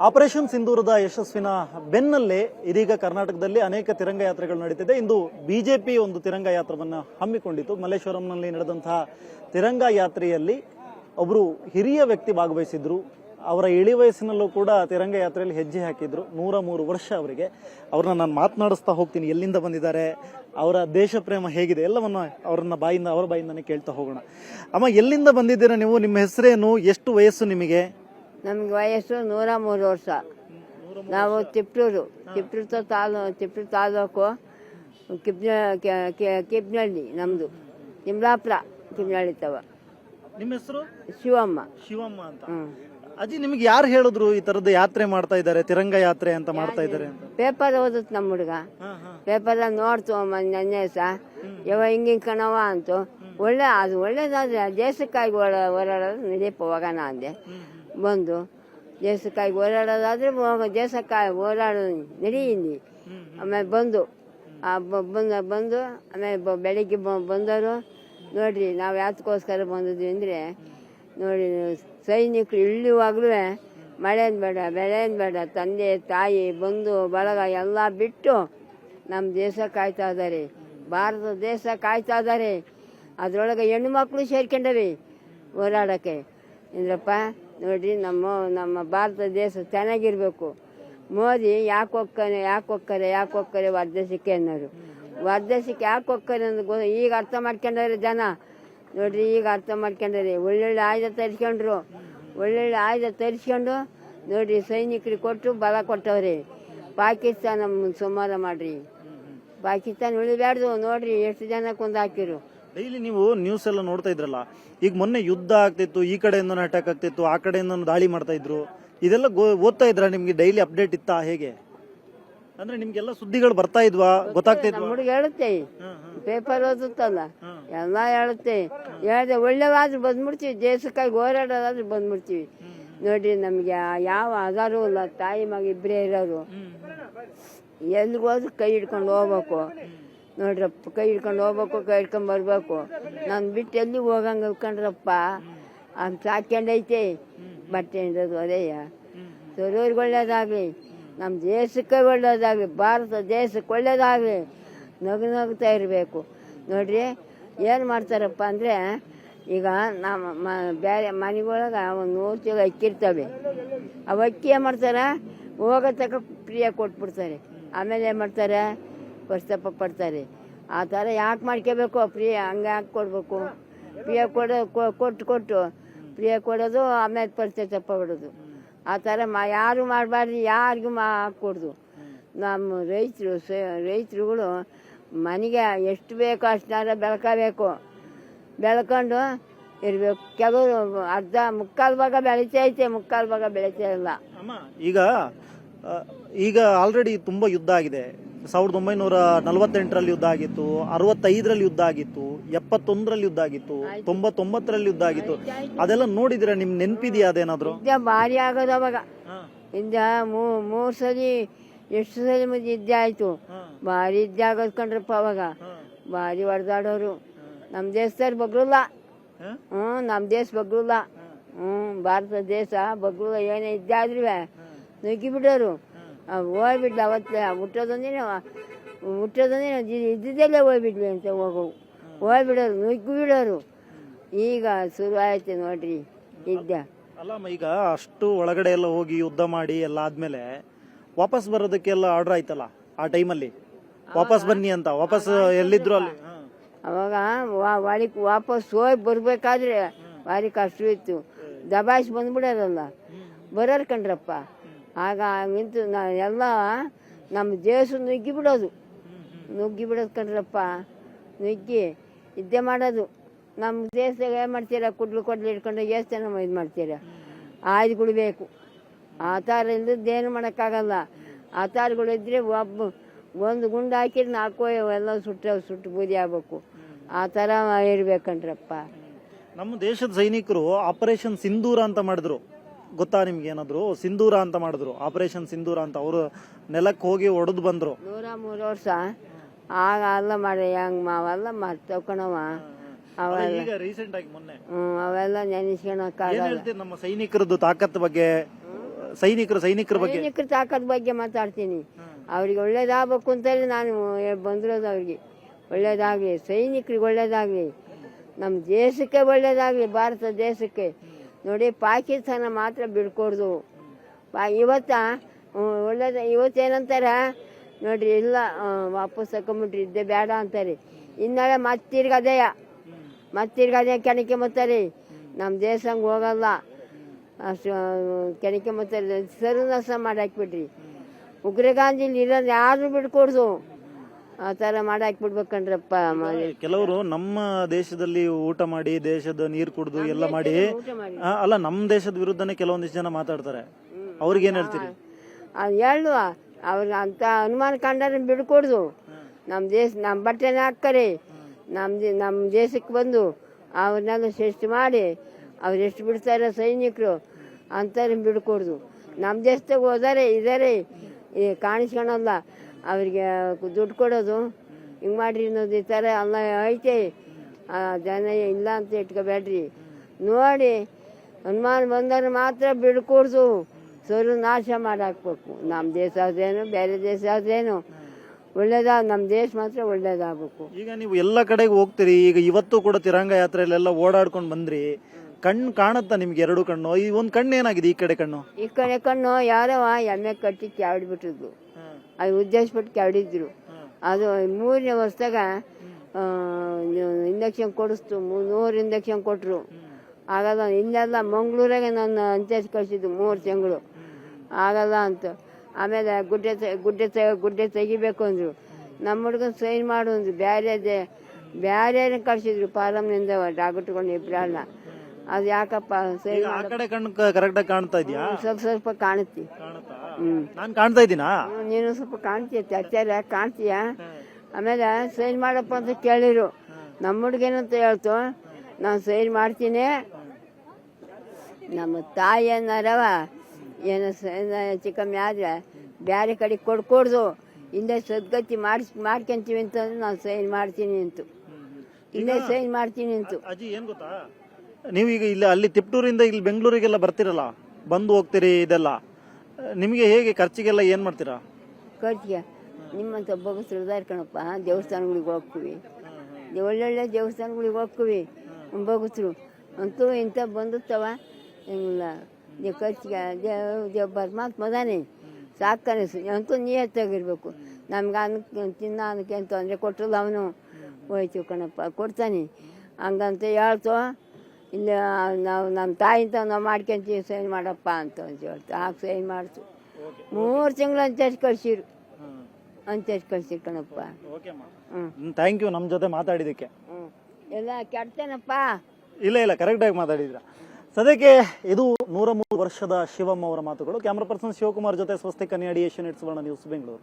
Operation ಸಿಂಧೂರದ ಯಶಸ್ವಿನ ಬೆನ್ನಲ್ಲೇ ಇದೀಗ ಕರ್ನಾಟಕದಲ್ಲಿ ಅನೇಕ ತಿರಂಗ ಯಾತ್ರೆಗಳು ನಡೀತಿದೆ. ಇಂದು ಬಿಜೆಪಿ ಒಂದು ತಿರಂಗ ಯಾತ್ರವನ್ನು ಹಮ್ಮಿಕೊಂಡಿತ್ತು. ಮಲ್ಲೇಶ್ವರಂನಲ್ಲಿ ನಡೆದಂತಹ ತಿರಂಗ ಯಾತ್ರೆಯಲ್ಲಿ ಒಬ್ಬರು ಹಿರಿಯ ವ್ಯಕ್ತಿ ಭಾಗವಹಿಸಿದ್ರು. ಅವರ ಇಳಿ ವಯಸ್ಸಿನಲ್ಲೂ ಕೂಡ ತಿರಂಗ ಯಾತ್ರೆಯಲ್ಲಿ ಹೆಜ್ಜೆ ಹಾಕಿದ್ರು. ನೂರ ಮೂರು ವರ್ಷ ಅವರಿಗೆ. ಅವ್ರನ್ನ ನಾನು ಮಾತನಾಡಿಸ್ತಾ ಹೋಗ್ತೀನಿ. ಎಲ್ಲಿಂದ ಬಂದಿದ್ದಾರೆ? ಅವರ ದೇಶ ಪ್ರೇಮ ಹೇಗಿದೆ? ಎಲ್ಲವನ್ನು ಅವ್ರನ್ನ ಬಾಯಿಂದ, ಅವರ ಬಾಯಿಂದನೇ ಕೇಳ್ತಾ ಹೋಗೋಣ. ಅಮ್ಮ, ಎಲ್ಲಿಂದ ಬಂದಿದ್ದೀರಾ ನೀವು? ನಿಮ್ಮ ಹೆಸರೇನು? ಎಷ್ಟು ವಯಸ್ಸು ನಿಮಗೆ? ನಮ್ಗೆ ವಯಸ್ಸು ನೂರ ಮೂರು ವರ್ಷ. ನಾವು ತಿಪ್ಟೂರು ತಿಪ್ಟೂರು ತಾಲೂ ತಿಪ್ಟೂರು ತಾಲೂಕು ಕಿಬ್ನ ಕಿಬ್ನಳ್ಳಿ ನಮ್ಮದು ತಿಮ್ಲಾಪುರ ಕಿಬ್ನಳ್ಳಿ ತವ. ನಿಮ್ಮ ಹೆಸರು? ಶಿವಮ್ಮ. ಶಿವಮ್ಮ ಅಂತ. ಅಜ್ಜಿ ನಿಮ್ಗೆ ಯಾರು ಹೇಳಿದ್ರು ಈ ತರದ ಯಾತ್ರೆ ಮಾಡ್ತಾ ಇದ್ದಾರೆ ತಿರಂಗ ಯಾತ್ರೆ ಅಂತ ಮಾಡ್ತಾ ಇದ್ದಾರೆ ಪೇಪರ್ ಓದುತ್ತೆ ನಮ್ಮ ಹುಡುಗ. ಪೇಪರ್ ನೋಡ್ತು ನೆನ್ನೆ ಸಹ ಯಾವ ಹಿಂಗೆ ಹಿಂಗೆ ಕಣವ ಅಂತು. ಒಳ್ಳೆ ಅದು ಒಳ್ಳೇದಾದ್ರೆ ದೇಶಕ್ಕಾಗಿ ಓಡ ಓಡಾಡೋದು ನಡೀಪ ಹೋಗೋಣ ಅಂದೆ. ಬಂದು, ದೇಶಕ್ಕಾಗಿ ಓಡಾಡೋದಾದ್ರೆ ದೇಶಕ್ಕಾಗಿ ಓಡಾಡೋದು ನಡಿ ಆಮೇಲೆ ಬಂದು, ಆ ಬಂದ, ಬಂದು, ಆಮೇಲೆ ಬೆಳಿಗ್ಗೆ ಬಂದವರು, ನೋಡ್ರಿ, ನಾವು ಯಾತಕ್ಕೋಸ್ಕರ ಬಂದಿದ್ವಿ ಅಂದರೆ ನೋಡಿ ಸೈನಿಕರು ಇಳಿಯುವಾಗಲೂ ಮಳೆನ್ ಬೇಡ ಬೆಳೆನ್ ಬೇಡ, ತಂದೆ, ತಾಯಿ, ಬಂಧು, ಬಳಗ ಎಲ್ಲ ಬಿಟ್ಟು ನಮ್ಮ ದೇಶ ಕಾಯ್ತಾ ಇದ್ದಾರೆ. ಭಾರತ ದೇಶ ಕಾಯ್ತಾ ಇದ್ದಾರೆ. ಅದರೊಳಗೆ ಹೆಣ್ಣು ಮಕ್ಕಳು ಸೇರ್ಕೊಂಡವಿ ಓಡಾಡೋಕ್ಕೆ ಇಂದ್ರಪ್ಪ ನೋಡ್ರಿ ನಮ್ಮ ನಮ್ಮ ಭಾರತ ದೇಶ ಚೆನ್ನಾಗಿರ್ಬೇಕು. ಮೋದಿ ಯಾಕೆ ಹೋಗ್ತಾನೆ ಯಾಕೆ ಹೋಗ್ತಾರೆ ಯಾಕೆ ಹೋಗ್ತಾರೆ ವರ್ಧಸಿಕೆ ಅನ್ನೋರು. ವರ್ಧಸಿಕೆ ಯಾಕೆ ಹೋಗ್ತಾರೆ ಗೊ- ಈಗ ಅರ್ಥ ಮಾಡ್ಕೊಂಡವ್ರೆ ಜನ. ನೋಡ್ರಿ, ಈಗ ಅರ್ಥ ಮಾಡ್ಕೊಂಡವ್ರೆ. ಒಳ್ಳೊಳ್ಳೆ ಆಯುಧ ತರಿಸ್ಕೊಂಡ್ರು. ಒಳ್ಳೊಳ್ಳೆ ಆಯುಧ ತರಿಸ್ಕೊಂಡು, ನೋಡ್ರಿ, ಸೈನಿಕರಿಗೆ ಕೊಟ್ಟು ಬಲ ಕೊಟ್ಟವ್ರೆ. ಪಾಕಿಸ್ತಾನ ಸುಮಾರು ಮಾಡ್ರಿ. ಪಾಕಿಸ್ತಾನ ಉಳಿಬಾರ್ದು ನೋಡ್ರಿ, ಎಷ್ಟು ಜನ ಕೊಂದು ಹಾಕಿರು ಡೈಲಿ ನೀವು ನ್ಯೂಸ್ ಎಲ್ಲ ನೋಡ್ತಾ ಇದ್ರಲ್ಲ ಈಗ ಮೊನ್ನೆ ಯುದ್ಧ ಆಗ್ತಿತ್ತು ಈ ಕಡೆಯಿಂದ ಅಟ್ಯಾಕ್ ಆಗ್ತಿತ್ತು ಆ ಕಡೆಯಿಂದ ದಾಳಿ ಮಾಡ್ತಾ ಇದ್ರು. ಇದೆಲ್ಲ ಓದ್ತಾ ಇದ್ರ ನಿಮ್ಗೆ ಡೈಲಿ ಅಪ್ಡೇಟ್ ಇತ್ತಾ ಹೇಗೆ? ಅಂದ್ರೆ ನಿಮ್ಗೆಲ್ಲ ಸುದ್ದಿಗಳು ಬರ್ತಾ ಇದ್ವಾ? ಗೊತ್ತಾಗ್ತಿದ್ವಾ? ಹುಡುಗ ಹೇಳುತ್ತೆ. ಪೇಪರ್ ಓದುತ್ತಲ್ಲ ಎಲ್ಲ ಹೇಳುತ್ತೆ. ಹೇಳದೆ ಒಳ್ಳೆವಾದ್ರೂ ಬಂದ್ಬಿಡ್ತೀವಿ ದೇಶಕ್ಕಾಗಿ ಹೋರಾಡೋದಾದ್ರೂ ಬಂದ್ಬಿಡ್ತೀವಿ. ನೋಡಿ ನಮಗೆ ಯಾವ ಆಧಾರೂ ಇಲ್ಲ ತಾಯಿ ಮಗ ಇಬ್ಬರೇ ಇರೋರು. ಎಲ್ರಿಗೋದ್ರೂ ಕೈ ಹಿಡ್ಕೊಂಡು ಹೋಗ್ಬೇಕು. ನೋಡ್ರಪ್ಪ, ಕೈ ಹಿಡ್ಕೊಂಡು ಹೋಗ್ಬೇಕು, ಕೈ ಹಿಡ್ಕೊಂಡು ಬರಬೇಕು. ನಾನು ಬಿಟ್ಟು ಎಲ್ಲಿ ಹೋಗಂಗ ಅನ್ಕೊಂಡ್ರಪ್ಪ? ಅಂತ ಸಾಕ್ಯಂಡೈತೆ ಬಟ್ಟೆ ಇಡೋದು ಅದೇಯ ಸರೋರ್ಗೆ ಒಳ್ಳೇದಾಗಲಿ. ನಮ್ಮ ದೇಶಕ್ಕೆ ಒಳ್ಳೇದಾಗಲಿ. ಭಾರತ ದೇಶಕ್ಕೆ ಒಳ್ಳೇದಾಗಲಿ. ನಗು ನಗ್ತಾ ಇರಬೇಕು. ನೋಡ್ರಿ, ಏನು ಮಾಡ್ತಾರಪ್ಪ ಅಂದರೆ, ಈಗ ನಮ್ಮ ಮ ಬೇರೆ ಮನೆಗೊಳಗೆ ಒಂದು ನೂರು ಚೀಲ ಅಕ್ಕಿ ಇರ್ತವೆ. ಅವು ಅಕ್ಕಿ ಏನು ಮಾಡ್ತಾರೆ? ಹೋಗೋ ತಕ ಫ್ರೀಯಾಗಿ ಕೊಟ್ಬಿಡ್ತಾರೆ. ಆಮೇಲೆ ಏನು ಮಾಡ್ತಾರೆ? ಪ್ರಸ್ತಾಪ ಪಡ್ತಾರೆ. ಆ ಥರ ಯಾಕೆ ಮಾಡ್ಕೋಬೇಕು? ಫ್ರೀ ಹಂಗೆ ಯಾಕೆ ಕೊಡಬೇಕು? ಪ್ರಿಯ ಕೊಡೋ ಕೊಟ್ಟು ಕೊಟ್ಟು. ಪ್ರಿಯ ಕೊಡೋದು, ಆಮೇಲೆ ಪಶ್ಚಾತ್ತಾಪ ಬಿಡೋದು. ಆ ಥರ ಮಾ, ಯಾರು ಮಾಡಬಾರ್ದು, ಯಾರಿಗೂ ಮಾ, ಹಾಕ್ಕೊಡ್ದು. ನಮ್ಮ ರೈತರು ರೈತರುಗಳು ಮನೆಗೆ ಎಷ್ಟು ಬೇಕೋ ಅಷ್ಟನ್ನಾರ ಬೆಳ್ಕೋಬೇಕು. ಬೆಳ್ಕೊಂಡು ಇರಬೇಕು. ಕೆಲವರು ಅರ್ಧ ಮುಕ್ಕಾಲು ಭಾಗ ಬೆಳಿತೈತೆ ಮುಕ್ಕಾಲು ಭಾಗ ಬೆಳೀತಾ ಇಲ್ಲ. ಈಗ ಈಗ ಆಲ್ರೆಡಿ ತುಂಬಾ ಯುದ್ಧ ಆಗಿದೆ. ಸಾವಿರದ ಒಂಬೈನೂರ ನಲವತ್ತೆಂಟರಲ್ಲಿ ಯುದ್ಧ ಆಗಿತ್ತು ಅರವತ್ತೈದರಲ್ಲಿ ಯುದ್ಧ ಆಗಿತ್ತು ಎಪ್ಪತ್ತೊಂದರಲ್ಲಿ ಯುದ್ಧ ಆಗಿತ್ತು ತೊಂಬತ್ತೊಂಬತ್ತರಲ್ಲಿ ಯುದ್ಧ ಆಗಿತ್ತು. ಅದೆಲ್ಲ ನೋಡಿದಿರ ನಿಮ್ ನೆನ್ಪಿದ್ಯಾ ಅದೇನಾದ್ರು? ಯುದ್ಧ ಭಾರಿ ಆಗೋದು ಅವಾಗ. ಯುದ್ಧ ಮೂರು ಸರಿ ಎಷ್ಟು ಸರಿ ಮತ್ತೆ ಯುದ್ಧ ಆಯಿತು. ಭಾರಿ ಯುದ್ಧ ಆಗೋದು ಕಂಡ್ರಪ್ಪ ಅವಾಗ. ಭಾರಿ ಹೊಡೆದಾಡೋರು. ನಮ್ಮ ದೇಶದವ್ರು ಬಗ್ರಲ್ಲ ಹ್ಞೂ ನಮ್ಮ ದೇಶ ಬಗ್ರಲ್ಲ ಹ್ಞೂ ಭಾರತ ದೇಶ ಬಗ್ರಲ್ಲ ಏನೇ ಯುದ್ಧ ಆದ್ರೂ ನುಗ್ಗಿ ಬಿಡೋರು ಹೋಗ್ಬಿಡ್ಲ ಅವತ್ತು. ಹುಟ್ಟೋದೊಂದಿನ ಹುಟ್ಟೋದೊಂದಿನ ಇದ್ದಿದ್ದಲ್ಲೇ ಹೋಗ್ಬಿಟ್ವಿ ಅಂತ ಹೋಗೋವು ಹೋಗ್ಬಿಡೋರು ನುಗ್ಗಿ ಬಿಡೋರು ಈಗ ಶುರು ಆಯ್ತು ನೋಡ್ರಿ ಯುದ್ಧ ಅಲ್ಲಮ್ಮ ಈಗ ಅಷ್ಟು ಒಳಗಡೆ ಎಲ್ಲ ಹೋಗಿ ಯುದ್ಧ ಮಾಡಿ ಎಲ್ಲ ಆದ್ಮೇಲೆ ವಾಪಸ್ ಬರೋದಕ್ಕೆಲ್ಲ ಆರ್ಡರ್ ಆಯ್ತಲ್ಲ ಆ ಟೈಮಲ್ಲಿ? ವಾಪಸ್ ಬನ್ನಿ ಅಂತ ವಾಪಸ್ ಎಲ್ಲಿದ್ರು ಅಲ್ಲಿ? ಅವಾಗ ವಾ- ವಾಡಿಕ್ ವಾಪಸ್ ಹೋಗಿ ಬರ್ಬೇಕಾದ್ರೆ ಭಾರಿ ಕಷ್ಟ ಇತ್ತು. ದಬಾಯಿಸಿ ಬಂದ್ಬಿಡೋದಲ್ಲ ಬರೋರು ಕಣ್ರಪ್ಪ ಆಗ ನಿಂತು ಎಲ್ಲ ನಮ್ಮ ದೇಶ ನುಗ್ಗಿ ಬಿಡೋದು. ನುಗ್ಗಿ ಬಿಡೋದು ಕಣ್ರಪ್ಪ ನುಗ್ಗಿ ಇದ್ದೇ ಮಾಡೋದು. ನಮ್ಮ ದೇಶದಾಗ ಏನು ಮಾಡ್ತೀರಾ? ಕುಡ್ಲು ಕೊಡ್ಲು ಇಟ್ಕೊಂಡು ಎಷ್ಟು ಜನ ಇದು ಮಾಡ್ತೀರಾ? ಆಯ್ದು ಬೇಕು ಆ ಥರ ಇಲ್ಲದ್ದೇನು ಮಾಡೋಕ್ಕಾಗಲ್ಲ. ಆ ಥರಗಳು ಇದ್ದರೆ ಒಬ್ಬ ಒಂದು ಗುಂಡು ಹಾಕಿದ್ರೆ ನಾಲ್ಕು ಎಲ್ಲ ಸುಟ್ಟ ಸುಟ್ಟು ಬೂದಿ ಆಗ್ಬೇಕು. ಆ ಥರ ಇರ್ಬೇಕಂಡ್ರಪ್ಪ ನಮ್ಮ ದೇಶದ ಸೈನಿಕರು ಆಪರೇಷನ್ ಸಿಂಧೂರ ಅಂತ ಮಾಡಿದ್ರು. ಗೊತ್ತಾ ನಿಮ್ಗೆ ಏನಾದ್ರು ಸಿಂಧೂರ ಅಂತ ಮಾಡಿದ್ರು. ಆಪರೇಷನ್ ಸಿಂಧೂರ ಅಂತ. ಅವರು ನೆಲಕ್ಕೆ ಹೋಗಿ ಒಡೆದು ಬಂದ್ರು. ನೂರ ಮೂರು ವರ್ಷ. ಆಗ ಅಲ್ಲ ಮಾಡಿ ಹಂಗ ಮಾವೆಲ್ಲ ಮರ್ತವ್ಕಣವ ಅವೆಲ್ಲ ಈಗ ರೀಸೆಂಟ್ ಆಗಿ ಮೊನ್ನೆ. ಅವೆಲ್ಲ ನೆನೆಸ್ಕೊಳಕ್ಕಾಗಲ್ಲ ಏನ್ ಹೇಳ್ತೀರಿ ನಮ್ಮ ಸೈನಿಕರದ್ದು ತಾಕತ್ ಬಗ್ಗೆ? ಸೈನಿಕರು ಸೈನಿಕರ ಬಗ್ಗೆ? ಸೈನಿಕರ ತಾಕತ್ ಬಗ್ಗೆ ಮಾತಾಡ್ತೀನಿ. ಅವ್ರಿಗೆ ಒಳ್ಳೇದಾಗಬೇಕು ಅಂತೇಳಿ ನಾನು ಬಂದಿರೋದು ಅವ್ರಿಗೆ. ಒಳ್ಳೇದಾಗ್ಲಿ. ಸೈನಿಕರಿಗೆ ಒಳ್ಳೇದಾಗ್ಲಿ. ನಮ್ಮ ದೇಶಕ್ಕೆ ಒಳ್ಳೇದಾಗಲಿ. ಭಾರತ ದೇಶಕ್ಕೆ. ನೋಡಿ, ಪಾಕಿಸ್ತಾನ ಮಾತ್ರ ಬಿಡ್ಕೊಡ್ದು. ಪಾ, ಇವತ್ತ ಒಳ್ಳೇದ, ಇವತ್ತೇನಂತಾರ? ನೋಡ್ರಿ, ಇಲ್ಲ ವಾಪಸ್ ತಕೊಂಬಿಟ್ರಿ, ಇದ್ದೆ ಬೇಡ ಅಂತಾರೆ. ಇನ್ನಳೆ ಮತ್ತಿರ್ಗದೆಯ ಮತ್ತಿರ್ಗದೆಯ ಕೆಣಕೆ ಮತ್ತಾರೆ. ನಮ್ಮ ದೇಶಂಗೆ ಹೋಗಲ್ಲ. ಅಷ್ಟು, ಕೆಣಕೆ ಮತ್ತಾರೆ. ಸರ್ವನಾಶ ಮಾಡಿ ಹಾಕ್ಬಿಟ್ರಿ. ಉಗ್ರಗಾಂಧಿಲಿ ಇರೋದು ಯಾರು ಬಿಡ್ಕೊಡ್ದು. ಆ ಥರ ಮಾಡಿ ಹಾಕ್ಬಿಡ್ಬೇಕಂಡ್ರಪ್ಪ ಮ- ಕೆಲವರು ನಮ್ಮ ದೇಶದಲ್ಲಿ ಊಟ ಮಾಡಿ ದೇಶದ ನೀರು ಕುಡಿದು ಎಲ್ಲ ಮಾಡಿ ಆ, ಅಲ್ಲ ನಮ್ಮ ದೇಶದ ವಿರುದ್ಧನೇ ಕೆಲವೊಂದಿಷ್ಟು ಜನ ಮಾತಾಡ್ತಾರೆ. ಅವ್ರಿಗೆ ಏನ್ ಹೇಳ್ತೀರಿ? ಅದು ಹೇಳುವ ಅವ್ರಿಗೆ ಅಂತ ಅನುಮಾನ ಕಂಡ್ರೆ ಬಿಡ್ಕೊಡ್ದು. ನಮ್ಮ ದೇಶ ನಮ್ಮ ಬಟ್ಟೆ ಹಾಕ್ತಾರೆ ನಮ್ಮ ನಮ್ ನಮ್ಮ ದೇಶಕ್ಕೆ ಬಂದು ಅವ್ರನ್ನೆಲ್ಲ ಶ್ರೇಷ್ಠ ಮಾಡಿ ಅವ್ರು ಎಷ್ಟು ಬಿಡ್ತಾರೆ ಸೈನಿಕರು ಅಂತಾರೆ ಬಿಡ್ಕೊಡ್ದು. ನಮ್ಮ ದೇಶದಾಗ ಹೋದಾರೆ ಇದಾರೆ ಈ ಕಾಣಿಸ್ಕೊಳಲ್ಲ. ಅವ್ರಿಗೆ ದುಡ್ಡು ಕೊಡೋದು. ಹಿಂಗ್ ಮಾಡ್ರಿ ಅನ್ನೋದು ಈ ಥರ ಅಲ್ಲ ಐತೆ ಆ ಜನ ಇಲ್ಲ ಅಂತ ಇಟ್ಕೋಬೇಡ್ರಿ. ನೋಡಿ ಹನುಮಾನ್ ಬಂದರೆ ಮಾತ್ರ ಬಿಡ್ಕೊಡ್ದು ಸರು ನಾಶ ಮಾಡಾಕ್ಬೇಕು. ನಮ್ಮ ದೇಶ ಆದ್ರೇನು ಬೇರೆ ದೇಶ ಆದ್ರೇನು ಒಳ್ಳೇದ ನಮ್ಮ ದೇಶ ಮಾತ್ರ ಒಳ್ಳೇದಾಗಬೇಕು. ಈಗ ನೀವು ಎಲ್ಲ ಕಡೆಗೆ ಹೋಗ್ತೀರಿ ಈಗ ಇವತ್ತು ಕೂಡ ತಿರಂಗ ಯಾತ್ರೆಯಲ್ಲೆಲ್ಲ ಓಡಾಡ್ಕೊಂಡು ಬಂದ್ರಿ. ಕಣ್ಣು ಕಾಣುತ್ತಾ ನಿಮ್ಗೆ ಎರಡು ಕಣ್ಣು? ಈ ಒಂದು ಕಣ್ಣು ಏನಾಗಿದೆ ಈ ಕಡೆ ಕಣ್ಣು? ಈ ಕಡೆ ಕಣ್ಣು ಯಾರವ ಎಮ್ಮೆ ಕಟ್ಟಿ ಕ್ಯಾಡ್ಬಿಟ್ಟಿದ್ರು ಅದು ಉದ್ದೇಶಪಟ್ಟು ಕೆಡಿದ್ರು ಅದು ಮೂರನೇ ವರ್ಷದಾಗ ಇಂಜೆಕ್ಷನ್ ಕೊಡಿಸ್ತು. ನೂರು ಇಂಜೆಕ್ಷನ್ ಕೊಟ್ಟರು ಆಗಲ್ಲ ಇನ್ನೆಲ್ಲ ಮಂಗಳೂರಾಗೆ ನಾನು ಅಂತ್ಯಕ್ಷ ಕಳಿಸಿದ್ದು ಮೂರು ತಿಂಗಳು. ಆಗಲ್ಲ ಅಂತ. ಆಮೇಲೆ ಗುಡ್ಡೆ ಗುಡ್ಡೆ ತೆಗ ಗುಡ್ಡೆ ತೆಗಿಬೇಕು ಅಂದರು. ನಮ್ಮ ಹುಡುಗನ ಸೈನ್ ಮಾಡು ಅಂದ್ರು. ಬೇರೆ ಬೇರೆ ಕಳಿಸಿದ್ರು? ಫಾರಮ್ನಿಂದ ಡಾಕ್ಟ್ಕೊಂಡು ಇಬ್ಬರನ್ನ ಅದು ಯಾಕಪ್ಪ ಸೈನ್ ಕರೆಕ್ಟಾಗಿ ಕಾಣ್ತಾ ಇದೆಯಾ? ಸ್ವಲ್ಪ ಸ್ವಲ್ಪ ಕಾಣುತ್ತೆ? ನಾನ್ ಕಾಣ್ತಾ ಇದ್ದೀನಾ? ನೀನು ಸ್ವಲ್ಪ ಕಾಣ್ತೀಯ ಚರ್ಚಾರ ಕಾಣ್ತೀಯ? ಆಮೇಲೆ ಸೈನ್ ಮಾಡಪ್ಪ ಅಂತ ಕೇಳಿರು. ನಮ್ಮ ಹುಡುಗೇನಂತ ಹೇಳ್ತು ನಾನು ಸೈನ್ ಮಾಡ್ತೀನಿ. ನಮ್ಮ ತಾಯಿ ಏನಾರವ ಏನು ಸೈನ್ ಹೆಚ್ಚು ಕಮ್ಮಿ ಆದರೆ ಬೇರೆ ಕಡೆ ಕೊಡ್ಕೊಡ್ದು ಹಿಂದೆ ಸದ್ಗತಿ ಮಾಡಿಸ್ ಮಾಡ್ಕೊಂತೀವಿ ಅಂತಂದ್ರೆ ನಾನು ಸೈನ್ ಮಾಡ್ತೀನಿ ಅಂತ. ಹಿಂದೆ ಸೈನ್ ಮಾಡ್ತೀನಿ ಅಂತು. ಅಜ್ಜಿ ಏನು ಗೊತ್ತಾ? ನೀವು ಈಗ ಇಲ್ಲಿ ಅಲ್ಲಿ ತಿಪ್ಟೂರಿಂದ ಇಲ್ಲಿ ಬೆಂಗಳೂರಿಗೆಲ್ಲ ಬರ್ತಿರಲ್ಲ? ಬಂದು ಹೋಗ್ತೀರಿ ಇದೆಲ್ಲ? ನಿಮಗೆ ಹೇಗೆ ಖರ್ಚಿಗೆಲ್ಲ ಏನು ಮಾಡ್ತೀರಾ? ಖರ್ಚಿಗೆ. ನಿಮ್ಮಂಥ ಬಗಸರು ಇದಾರೆ ಕಣಪ್ಪ ದೇವಸ್ಥಾನಗಳಿಗೆ ಹೋಗ್ತೀವಿ. ಒಳ್ಳೊಳ್ಳೆ ದೇವಸ್ಥಾನಗಳಿಗೆ ಹೋಗ್ತೀವಿ. ಬಗಸರು ಅಂತೂ ಇಂಥ ಬಂದಿರ್ತವ ಇಲ್ಲ ಖರ್ಚಿಗೆ ದೇವ್ ದೇವ್ ಪರಮಾತ್ಮ ಅದಾನೆ. ಸಾಕಾನೆ. ಅಂತೂ ನಿಯತ್ತಾಗಿರ್ಬೇಕು. ನಮ್ಗೆ ಅನ್ನಕ್ಕೆ ತಿನ್ನ ಅನ್ನಕ್ಕೆ ಅಂತ ತೊಂದರೆ ಕೊಟ್ಟಲ್ಲ ಅವನು. ಹೋಯ್ತು ಕಣಪ್ಪ. ಕೊಡ್ತಾನೆ. ಹಂಗಂತ ಹೇಳ್ತು. ಇಲ್ಲ ನಾವು ನಮ್ಮ ತಾಯಿಂದ ನಾವು ಮಾಡ್ಕೊಂತೀವಿ ಸೈನ್ ಮಾಡಪ್ಪ ಅಂತ ಅಂತ ಹೇಳ್ತು ಆಗ ಸೈನ್ ಮಾಡ್ತು ಮೂರು ತಿಂಗಳು ಅಂತೇಳಿ ಕಳ್ಸಿರು. ಅಂತೇಳಿ ಕಳ್ಸಿರು ಕಣಪ್ಪ. ಹ್ಞೂ ಥ್ಯಾಂಕ್ ಯು ನಮ್ಮ ಜೊತೆ ಮಾತಾಡಿದ್ದಕ್ಕೆ. ಹ್ಞೂ ಎಲ್ಲ ಕೆಡ್ತೇನಪ್ಪ? ಇಲ್ಲ ಇಲ್ಲ ಕರೆಕ್ಟಾಗಿ ಮಾತಾಡಿದ್ರ. ಸದ್ಯಕ್ಕೆ ಇದು ನೂರ ಮೂರು ವರ್ಷದ ಶಿವಮ್ಮ ಅವರ ಮಾತುಗಳು. ಕ್ಯಾಮ್ರಾ ಪರ್ಸನ್ ಶಿವಕುಮಾರ್ ಜೊತೆ ಸ್ವಸ್ತಿ ಕನ್ನಡಿ ಏಷ್ಯನ್ ಇಟ್ಸ್ ವರ್ಣ ನ್ಯೂಸ್ ಬೆಂಗಳೂರು.